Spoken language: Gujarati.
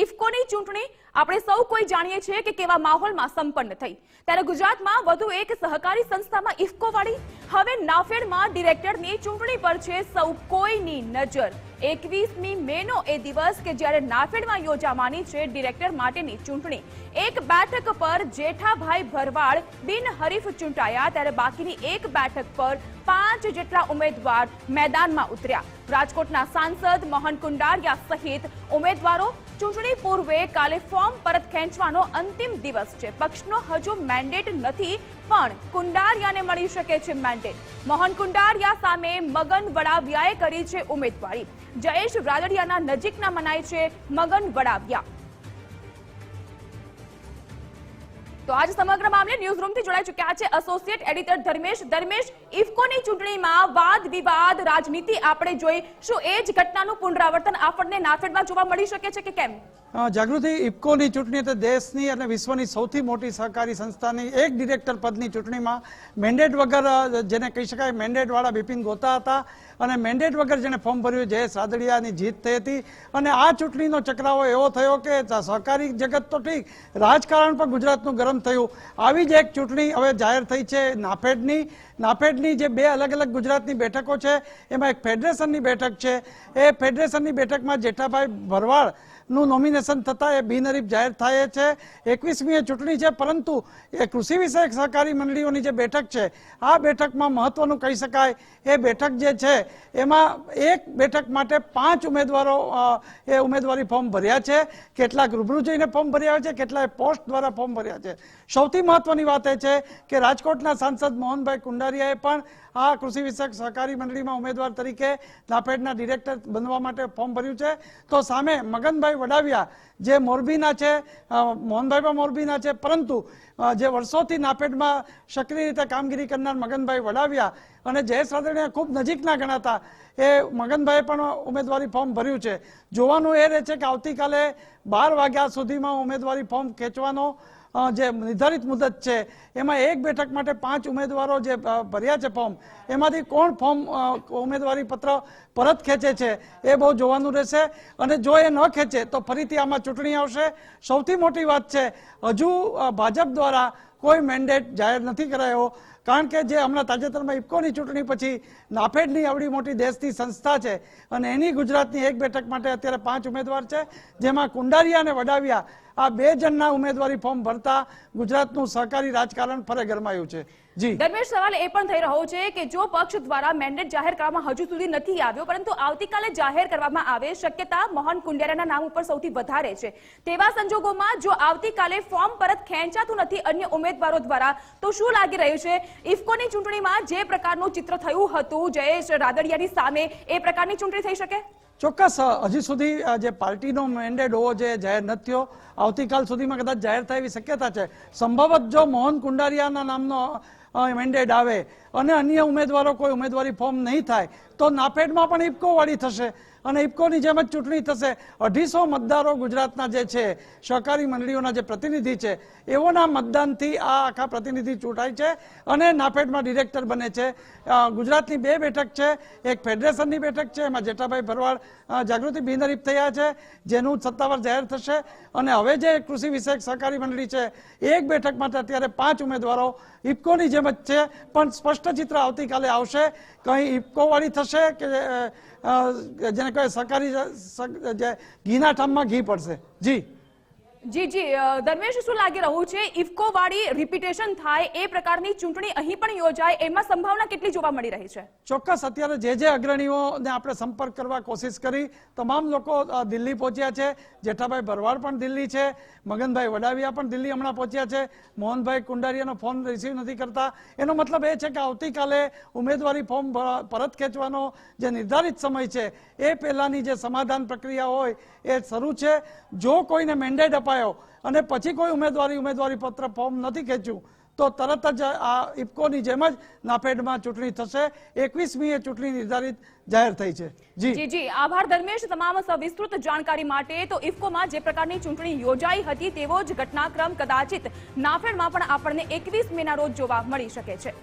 ઇફકોની ચૂંટણી આપણે સૌ કોઈ જાણીએ છીએ કે કેવા માહોલમાં સંપન્ન થઈ. ત્યારે ગુજરાતમાં વધુ એક સહકારી સંસ્થામાં ઇફકો વાળી, હવે નાફેડમાં ડિરેક્ટરની ચૂંટણી પર છે સૌ કોઈની નજર. એકવીસમી મેનો એ દિવસ કે જ્યારે નાફેડમાં યોજાવાની છે ડિરેક્ટર માટેની ચૂંટણી. એક બેઠક પર જેઠાભાઈ ભરવાડ બિનહરીફ ચૂંટાયા, ત્યારે બાકીની એક બેઠક પર પાંચ જેટલા ઉમેદવાર મેદાનમાં ઉતર્યા. રાજકોટના સાંસદ મોહન કુંડારિયા સહિત ઉમેદવારો ચૂંટણી પૂર્વે કાલે ફોર્મ પરત ખેંચવાનો અંતિમ દિવસ છે. પક્ષનો હજુ મેન્ડેટ નથી, પણ કુંડારિયાને મળી શકે છે મેન્ડેટ મોહન કુંડારિયા સામે મગન વડાવિયાએ કરી છે ઉમેદવારી. જયેશ રાદડિયાના નજીકના મનાય છે મગન વડાવિયા. તો આજ સમગ્ર મામલે ન્યૂઝ રૂમથી જોડાઈ ચૂક્યા છે એસોસિએટ એડિટર ધર્મેશ. ધર્મેશ, ઇફકોની ચૂંટણીમાં વાદ વિવાદ, રાજનીતિ આપણે જોઈ. શું એ જ ઘટનાનું પુનરાવર્તન આપણને નાફેડમાં જોવા મળી શકે છે કે કેમ? જાગૃતિ, ઇફકોની ચૂંટણી તો દેશની અને વિશ્વની સૌથી મોટી સહકારી સંસ્થાની એક ડિરેક્ટર પદની ચૂંટણીમાં મેન્ડેટ વગર જેને કહી શકાય મેન્ડેટવાળા બિપિન ગોતા હતા અને મેન્ડેટ વગર જેને ફોર્મ ભર્યું જયેશ રાદડિયાની જીત થઈ હતી. અને આ ચૂંટણીનો ચક્રાવો એવો થયો કે સહકારી જગત તો ઠીક, રાજકારણ પણ ગુજરાતનું ગરમ થયું. આવી જ એક ચૂંટણી હવે જાહેર થઈ છે નાફેડની. નાફેડની જે બે અલગ અલગ ગુજરાતની બેઠકો છે, એમાં એક ફેડરેશનની બેઠક છે. એ ફેડરેશનની બેઠકમાં જેઠાભાઈ ભરવાડ નું નોમિનેશન થતાં એ બિનહરીફ જાહેર થાય છે. એકવીસમી એ ચૂંટણી છે, પરંતુ એ કૃષિ વિષયક સહકારી મંડળીઓની જે બેઠક છે, આ બેઠકમાં મહત્વનું કહી શકાય. એ બેઠક જે છે, એમાં એક બેઠક માટે પાંચ ઉમેદવારો એ ઉમેદવારી ફોર્મ ભર્યા છે. કેટલાક રૂબરૂ જઈને ફોર્મ ભર્યા છે, કેટલાય પોસ્ટ દ્વારા ફોર્મ ભર્યા છે. સૌથી મહત્વની વાત એ છે કે રાજકોટના સાંસદ મોહનભાઈ કુંડારિયાએ પણ આ કૃષિ વિષયક સહકારી મંડળીમાં ઉમેદવાર તરીકે નાફેડના ડિરેક્ટર બનવા માટે ફોર્મ ભર્યું છે. તો સામે મગનભાઈ વડાવિયા જે મોરબીના છે અ, મોહનભાઈ પણ મોરબીના છે પરંતુ જે વર્ષોથી નાપેડમાં સક્રિય રીતે કામગીરી કરનાર મગનભાઈ વડાવ્યા અને જયેશ રાદડિયા ખૂબ નજીકના ગણાતા એ મગનભાઈએ પણ ઉમેદવારી ફોર્મ ભર્યું છે. જોવાનું એ રહે છે કે આવતીકાલે બાર વાગ્યા સુધીમાં ઉમેદવારી ફોર્મ ખેંચવાનો જે નિર્ધારિત મુદત છે, એમાં એક બેઠક માટે પાંચ ઉમેદવારો જે ભર્યા છે ફોર્મ, એમાંથી કોણ ફોર્મ ઉમેદવારી પત્ર પરત ખેંચે છે, એ બહુ જોવાનું રહેશે. અને જો એ ન ખેંચે, તો ફરીથી આમાં ચૂંટણી આવશે. સૌથી મોટી વાત છે, હજુ ભાજપ દ્વારા કોઈ મેન્ડેટ જાહેર નથી કરાયો, કારણ કે જે હમણાં તાજેતરમાં ઇફકોની ચૂંટણી પછી નાફેડની આવડી મોટી દેશની સંસ્થા છે, અને એની ગુજરાતની એક બેઠક માટે અત્યારે પાંચ ઉમેદવાર છે, જેમાં કુંડારિયા અને વડાવિયા આ બે જણના ઉમેદવારી ફોર્મ ભરતા ગુજરાતનું સહકારી રાજકારણ ફરે ગરમાયું છે. જી. ધર્મેશ, સવાલ એ પણ થઈ રહ્યો છે કે જો પક્ષ દ્વારા મેન્ડેટ જાહેર કરવામાં હજુ સુધી નથી આવ્યો, પરંતુ આવતીકાલે જાહેર કરવામાં આવે, શક્યતા મોહન કુંડિયાના નામ ઉપર સૌથી વધારે છે. તેવા સંજોગોમાં જો આવતીકાલે ફોર્મ પરત ખેંચાતું નથી અન્ય ઉમેદવારો દ્વારા, તો શું લાગી રહ્યું છે? ઇફકોની ચૂંટણીમાં જે પ્રકારનું ચિત્ર થયું હતું, જયેશ રાદડિયાની સામે એ પ્રકારની ચૂંટણી થઈ શકે? ચોક્કસ હજી સુધી જે પાર્ટીનો મેન્ડેટ હોવો જે જાહેર નથી થયો. આવતીકાલ સુધીમાં કદાચ જાહેર થાય એવી શક્યતા છે. સંભવત જો મોહન કુંડારિયાના નામનો મેન્ડેટ આવે અને અન્ય ઉમેદવારો કોઈ ઉમેદવારી ફોર્મ નહીં થાય, તો નાફેડમાં પણ ઇફકો વાળી થશે. અને ઇફકોની જેમ જ ચૂંટણી થશે. અઢીસો મતદારો ગુજરાતના જે છે, સહકારી મંડળીઓના જે પ્રતિનિધિ છે, એઓના મતદાનથી આ આખા પ્રતિનિધિ ચૂંટાય છે અને નાફેડમાં ડિરેક્ટર બને છે. ગુજરાતની બે બેઠક છે, એક ફેડરેશનની બેઠક છે, એમાં જેઠાભાઈ ભરવાડ જાગૃતિ બિનહરીફ થયા છે, જેનું સત્તાવાર જાહેર થશે. અને હવે જે કૃષિ વિષયક સહકારી મંડળી છે, એક બેઠક માટે અત્યારે પાંચ ઉમેદવારો ઇફકોની જેમ જ છે, પણ સ્પષ્ટ ચિત્ર આવતીકાલે આવશે. કંઈ ઇફકો વાળી થશે કે જેને કહેવાય સહકારી સ- ઘીના ઠામમાં ઘી પડશે. જી. જી જી ધર્મેશ શું લાગી રહ્યું છે? ઇફકો વાળી રિપીટેશન થાય, એ પ્રકારની ચૂંટણી અહીં પણ યોજાય, એમાં સંભાવના કેટલી જોવા મળી રહી છે? ચોક્કસ, અત્યારે જે જે અગ્રણીઓને આપણે સંપર્ક કરવા કોશિશ કરી, તમામ લોકો દિલ્હી પહોંચ્યા છે. જેઠાભાઈ ભરવાડ પણ દિલ્હી છે. મગનભાઈ વડાવિયા પણ દિલ્હી હમણાં પહોંચ્યા છે. મોહનભાઈ કુંડારિયાનો ફોન રિસીવ નથી કરતા. એનો મતલબ એ છે કે આવતીકાલે ઉમેદવારી ફોર્મ પરત ખેંચવાનો જે નિર્ધારિત સમય છે, એ પહેલાની જે સમાધાન પ્રક્રિયા હોય, એ શરૂ છે. જો કોઈને મેન્ડેટ અપાયો. અને પછી કોઈ ઉમેદવારી ઉમેદવારી પત્ર, ફોર્મ નથી ખેંચ્યું, તો તરત જ આ ઇફકોની જેમ જ નાફેડમાં ચૂંટણી થશે. એકવીસમીએ ચૂંટણી નિર્ધારિત જાહેર થઈ છે. જી. જી આભાર ધર્મેશ. તમામ સવિસ્તૃત જાણકારી માટે તો ઇફકોમાં જે પ્રકારની ચૂંટણી યોજાઈ હતી તેવો જ ઘટનાક્રમ કદાચિત નાફેડમાં પણ આપણને એકવીસ મેના રોજ જોવા મળી શકે છે.